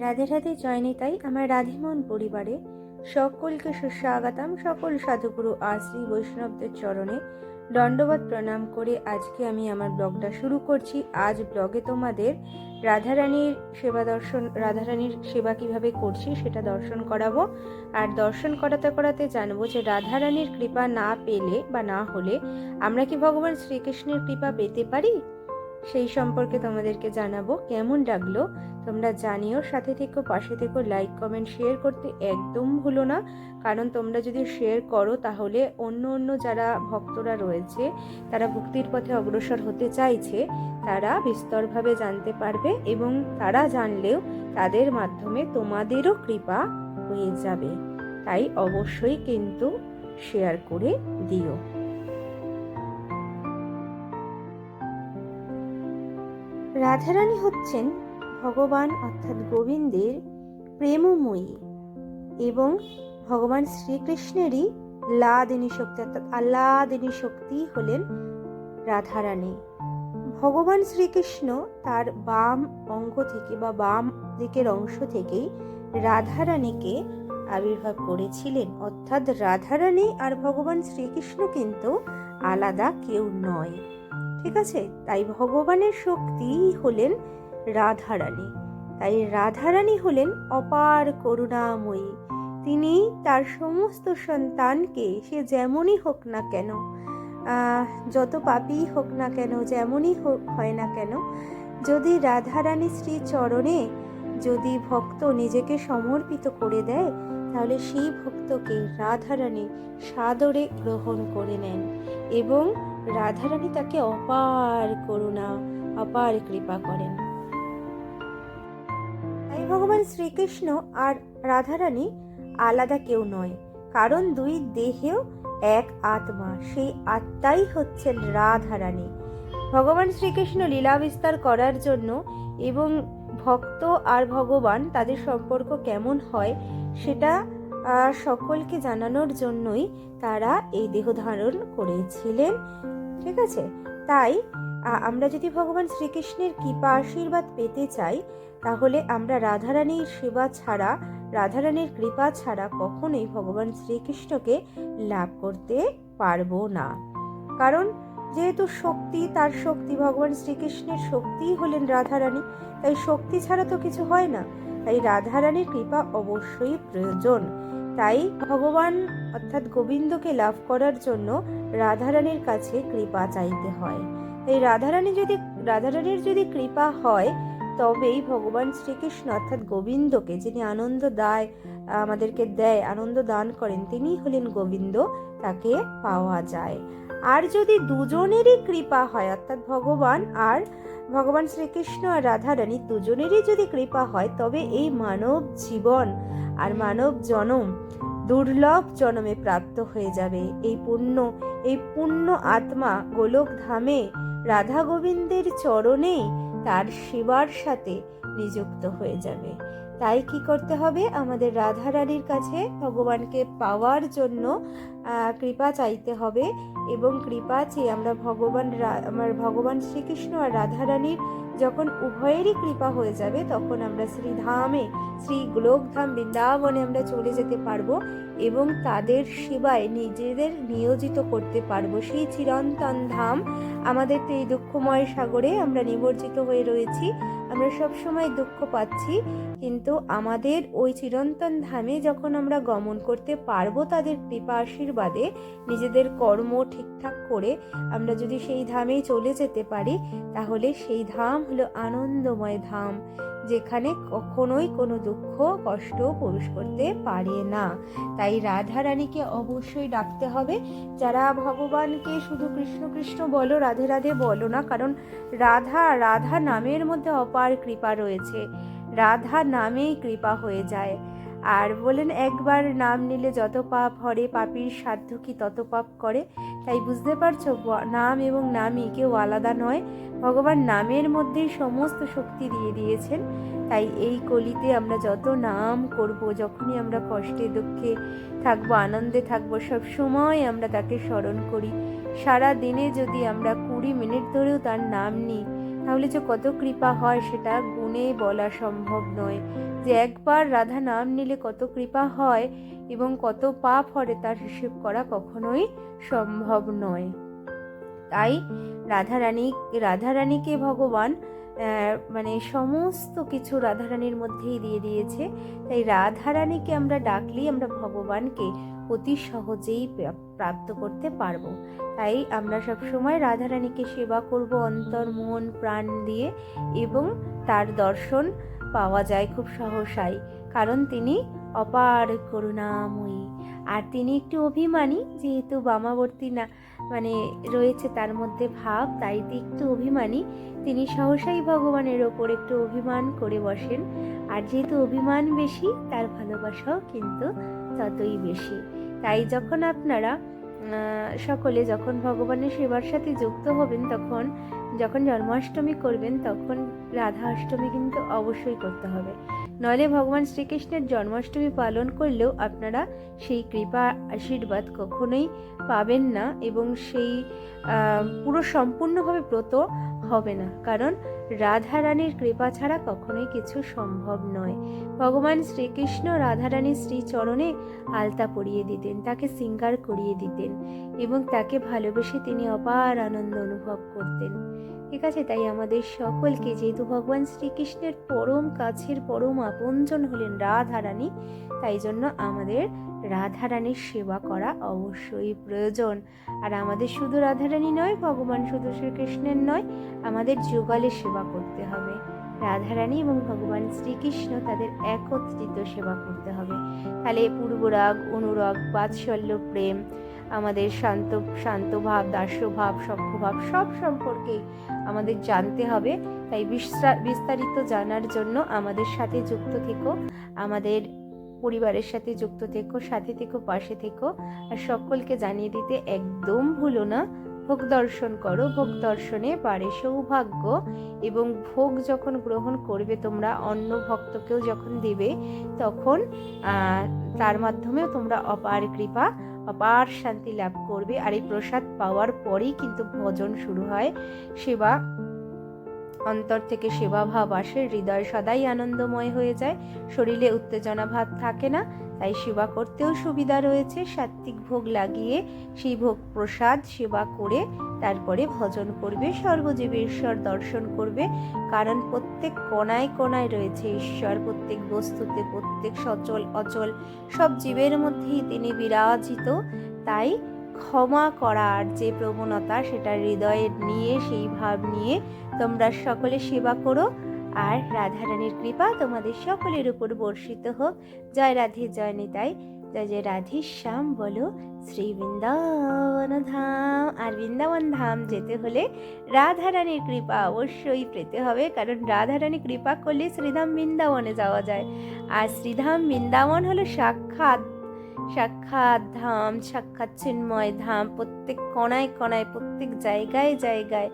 রাধে রাধে জয়নিতাই আমার রাধেমন পরিবারে সকলকে সুস্বাগতম, সকল সাধুগুরু আশ্রী বৈষ্ণবদের চরণে দণ্ডবাদ প্রণাম করে আজকে আমি আমার ব্লগটা শুরু করছি। আজ ব্লগে তোমাদের রাধারানীর সেবা দর্শন, রাধারানীর সেবা কীভাবে করছি সেটা দর্শন করাবো। আর দর্শন করাতে করাতে জানব যে রাধারানীর কৃপা না পেলে বা না হলে আমরা কি ভগবান শ্রীকৃষ্ণের কৃপা পেতে পারি? সেই সম্পর্কে তোমাদেরকে জানাব। কেমন লাগল? তোমরা জানিও, সাথে থেকো পাশে থেকো লাইক কমেন্ট শেয়ার করতে একদম ভুলো না। কারণ তোমরা যদি শেয়ার করো, তাহলে অন্য অন্য যারা ভক্তরা রয়েছে, তারা ভক্তির পথে অগ্রসর হতে চাইছে, তারা বিস্তরভাবে জানতে পারবে এবং তারা জানলেও তাদের মাধ্যমে তোমাদেরও কৃপা হয়ে যাবে। তাই অবশ্যই কিন্তু শেয়ার করে দিও। রাধারানী হচ্ছেন ভগবান অর্থাৎ গোবিন্দের প্রেমময়ী এবং ভগবান শ্রীকৃষ্ণেরই লাদিনী শক্তি অর্থাৎ আল্লাদিনী শক্তি হলেন রাধারানী। ভগবান শ্রীকৃষ্ণ তার বাম অঙ্গ থেকে বা বাম দিকের অংশ থেকেই রাধারানীকে আবির্ভাব করেছিলেন। অর্থাৎ রাধারানী আর ভগবান শ্রীকৃষ্ণ কিন্তু আলাদা কেউ নয়। ঠিক আছে? তাই ভগবানের শক্তি হলেন রাধারানী। তাই রাধারানী হলেন অপার করুণাময়ী। তিনি তার সমস্ত সন্তানকে সে যেমনই হোক না কেন যত পাপই হোক না কেন, যেমনই হোক, হয় না কেন, যদি রাধারানী শ্রী চরণে যদি ভক্ত নিজেকে সমর্পিত করে দেয়, তাহলে সেই ভক্তকে রাধারানী সাদরে গ্রহণ করে নেন এবং রাধারানী তাকে অপার করুণা, অপার কৃপা করেন। তাই ভগবান শ্রীকৃষ্ণ আর রাধারানী আলাদা কেউ নয়, কারণ দুই দেহেও এক আত্মা। সেই আত্মাই হচ্ছেন রাধারানী। ভগবান শ্রীকৃষ্ণ লীলা বিস্তার করার জন্য এবং ভক্ত আর ভগবান তাদের সম্পর্ক কেমন হয় সেটা সকলকে জানানোর জন্যই তারা এই দেহ ধারণ করেছিলেন। ঠিক আছে? তাই আমরা যদি ভগবান শ্রীকৃষ্ণের কৃপা আশীর্বাদ পেতে চাই তাহলে আমরা রাধারানীর সেবা ছাড়া, রাধারানীর কৃপা ছাড়া কখনোই ভগবান শ্রীকৃষ্ণকে লাভ করতে পারব না। কারণ যেহেতু শক্তি, তার শক্তি, ভগবান শ্রীকৃষ্ণের শক্তিই হলেন রাধারানী, তাই শক্তি ছাড়া তো কিছু হয় না। তাই রাধারানীর কৃপা অবশ্যই প্রয়োজন। তাই ভগবান অর্থাৎ গোবিন্দকে লাভ করার জন্য রাধারানীর কাছে কৃপা চাইতে হয়। এই রাধারানী যদি, রাধারানীর যদি কৃপা হয় তবেই ভগবান শ্রীকৃষ্ণ অর্থাৎ গোবিন্দকে, যিনি আনন্দ দায়, আমাদেরকে দেয়, আনন্দ দান করেন তিনি হলেন গোবিন্দ, তাকে পাওয়া যায়। আর যদি দুজনেরই কৃপা হয়, অর্থাৎ ভগবান আর ভগবান শ্রীকৃষ্ণ আর রাধারানী দুজনেরই যদি কৃপা হয়, তবে এই মানব জীবন আর মানব জনম দুর্লভ জনমে প্রাপ্ত হয়ে যাবে। এই পুণ্য এই পুণ্য আত্মা গোলক ধামে রাধা গোবিন্দের চরণেই তার সেবার সাথে নিযুক্ত হয়ে যাবে। তাই কি করতে হবে? আমাদের রাধারানীর কাছে ভগবানকে পাওয়ার জন্য কৃপা চাইতে হবে এবং কৃপা চেয়ে আমরা ভগবান আমার ভগবান শ্রীকৃষ্ণ আর রাধা রানীর যখন উভয়েরই কৃপা হয়ে যাবে, তখন আমরা শ্রীধামে, শ্রী গোলকধাম বৃন্দাবনে আমরা চলে যেতে পারব এবং তাদের সেবায় নিজেদের নিয়োজিত করতে পারব। সেই চিরন্তন ধাম আমাদের তো এই দুঃখময় সাগরে আমরা নিমজ্জিত হয়ে রয়েছি। আমরা সবসময় দুঃখ পাচ্ছি। কিন্তু আমাদের ওই চিরন্তন ধামে যখন আমরা গমন করতে পারব তাদের কৃপা আশীর্বাদে, নিজেদের কর্ম ঠিকঠাক করে আমরা যদি সেই ধামেই চলে যেতে পারি, তাহলে সেই ধাম হলো আনন্দময় ধাম, যেখানে কখনোই কোনো দুঃখ, কষ্ট পুরুষ করতে পারে না। তাই রাধা রানীকে অবশ্যই ডাকতে হবে। যারা ভগবানকে শুধু কৃষ্ণ কৃষ্ণ বলো, রাধে রাধে বলো না, কারণ রাধা রাধা নামের মধ্যে অপার কৃপা রয়েছে। রাধা নামেই কৃপা হয়ে যায়। আর বলেন, একবার নাম নিলে যত পাপ হরে, পাপির সাধ্য কি তত পাপ করে? তাই বুঝতে পারছ নাম এবং নামই কেউ আলাদা নয়। ভগবান নামের মধ্যেই সমস্ত শক্তি দিয়ে দিয়েছেন। তাই এই কলিতে আমরা যত নাম করব, যখনই আমরা কষ্টে, দুঃখে থাকব, আনন্দে থাকব, সব সময় আমরা তাকে স্মরণ করি। সারা দিনে যদি আমরা কুড়ি মিনিট ধরেও তার নাম নিই তাহলে যে কত কৃপা হয় সেটা গুণে বলা সম্ভব নয়। যে একবার রাধা নাম নিলে কত কৃপা হয় এবং কত পাপ হরে তার হিসেব করা কখনোই সম্ভব নয়। তাই রাধারানী, রাধারানীকে ভগবান মানে সমস্ত কিছু রাধারানীর মধ্যেই দিয়ে দিয়েছে। তাই রাধারানীকে আমরা ডাকলেই আমরা ভগবানকে অতি সহজেই প্রা- প্রাপ্ত করতে পারব। তাই আমরা সবসময় রাধারানীকে সেবা করব অন্তর, মন, প্রাণ দিয়ে এবং তার দর্শন পাওয়া যায় খুব সহসাই। কারণ তিনি অপার করুণাময়ী। আর তিনি একটু অভিমানী, যেহেতু বামাবর্তী না মানে রয়েছে তার মধ্যে ভাব, তাই একটু অভিমানী। তিনি সহসাই ভগবানের ওপর একটু অভিমান করে বসেন। আর যেহেতু অভিমান বেশি, তার ভালোবাসাও কিন্তু ততই বেশি। তাই যখন আপনারা সকলে যখন ভগবানের সেবার সাথে যুক্ত হবেন, তখন যখন জন্মাষ্টমী করবেন, তখন রাধা অষ্টমী কিন্তু অবশ্যই করতে হবে। নইলে ভগবান শ্রীকৃষ্ণের জন্মাষ্টমী পালন করলেও আপনারা সেই কৃপা আশীর্বাদ কখনোই পাবেন না এবং সেই পুরো সম্পূর্ণভাবে ব্রত হবে না। কারণ রাধারানীর কৃপা ছাড়া কখনোই কিছু সম্ভব নয়। ভগবান শ্রীকৃষ্ণ রাধারানীর শ্রীচরণে আলতা পরিয়ে দিতেন, তাকে সিঙ্গার করিয়ে দিতেন এবং তাকে ভালোবেসে তিনি অপার আনন্দ অনুভব করতেন। ঠিক আছে, তাই আমাদের সকলকে যেহেতু ভগবান শ্রীকৃষ্ণের পরম কাছের পরম আপনজন হলেন রাধারানী, তাই জন্য আমাদের রাধারানীর সেবা করা অবশ্যই প্রয়োজন। আর আমাদের শুধু রাধারানী নয়, ভগবান শুধু শ্রীকৃষ্ণের নয়, আমাদের যুগলে সেবা করতে হবে। রাধারানী এবং ভগবান শ্রীকৃষ্ণ তাদের একত্রিত সেবা করতে হবে। তাহলে পূর্বরাগ, অনুরাগ, বাৎসল্য, প্রেম আমাদের শান্ত শান্তভাব দাস্যভাব সক্ষভাব সব সম্পর্কে আমাদের জানতে হবে। তাই বিস্তা- বিস্তারিত জানার জন্য আমাদের সাথে যুক্ত থেকো, আমাদের পরিবারের সাথে যুক্ত থেকো, সাথে থেকো, পাশে থেকো। আর সকলকে জানিয়ে দিতে একদম ভুলো না, ভোগ দর্শন করো। ভোগ দর্শনে পারে সৌভাগ্য এবং ভোগ যখন গ্রহণ করবে, তোমরা অন্য ভক্তকেও যখন দেবে, তখন তার মাধ্যমেও তোমরা অপার কৃপা অপার শান্তি লাভ করবে আর এই প্রসাদ পাওয়ার পরেই কিন্তু ভজন শুরু হয়। সেবা অন্তর থেকে সেবা ভাব আসে, হৃদয় সদাই আনন্দময় হয়ে যায়, শরীরে উত্তেজনা ভাব থাকে না, তাই সেবা করতেও সুবিধা রয়েছে সাত্বিক ভোগ লাগিয়ে সেই ভোগ প্রসাদ, সেবা করে তারপরে ভজন করবে সর্বজীবে ঈশ্বর দর্শন করবে, কারণ প্রত্যেক কোনায় কোনায় রয়েছে ঈশ্বর, প্রত্যেক বস্তুতে প্রত্যেক সচল, অচল, সব জীবের মধ্যেই তিনি বিরাজিত, তাই ক্ষমা করার যে প্রবণতা, সেটা হৃদয়ে নিয়ে, সেই ভাব নিয়ে তোমরা সকলে সেবা করো, আর রাধারানীর কৃপা তোমাদের সকলের উপর বর্ষিত হোক। জয় রাধে, জয় নিতাই। জয় জয় রাধে, শ্যাম বলো। শ্রী বৃন্দাবন ধাম, আর বৃন্দাবন ধাম যেতে হলে রাধারানীর কৃপা অবশ্যই পেতে হবে, কারণ রাধারানী কৃপা করলে শ্রীধাম বৃন্দাবনে যাওয়া যায়। আর শ্রীধাম বৃন্দাবন হলো সাক্ষাৎ সাক্ষাৎ ধাম, সাক্ষাৎ চিন্ময় ধাম, প্রত্যেক কণায় কণায়, প্রত্যেক জায়গায় জায়গায়।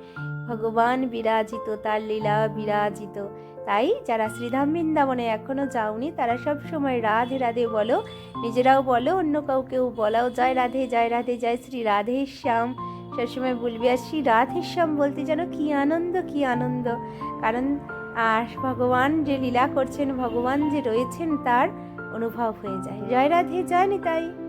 ভগবান বিরাজিত, তার লীলা বিরাজিত। তাই যারা শ্রীধাম বৃন্দাবনে এখনও যাওনি, তারা সব সময় রাধে রাধে বলো, নিজেরাও বলো, অন্য কাউকেও বলাও। জয় রাধে জয় রাধে, জয় শ্রী রাধে শ্যাম। সবসময় বলবি, আর শ্রী রাধে শ্যাম বলতে যেন কি আনন্দ কি আনন্দ। কারণ, আর ভগবান যে লীলা করছেন, ভগবান যে রয়েছেন, তার অনুভব হয়ে যায়। জয় রাধে, জয় নিতাই।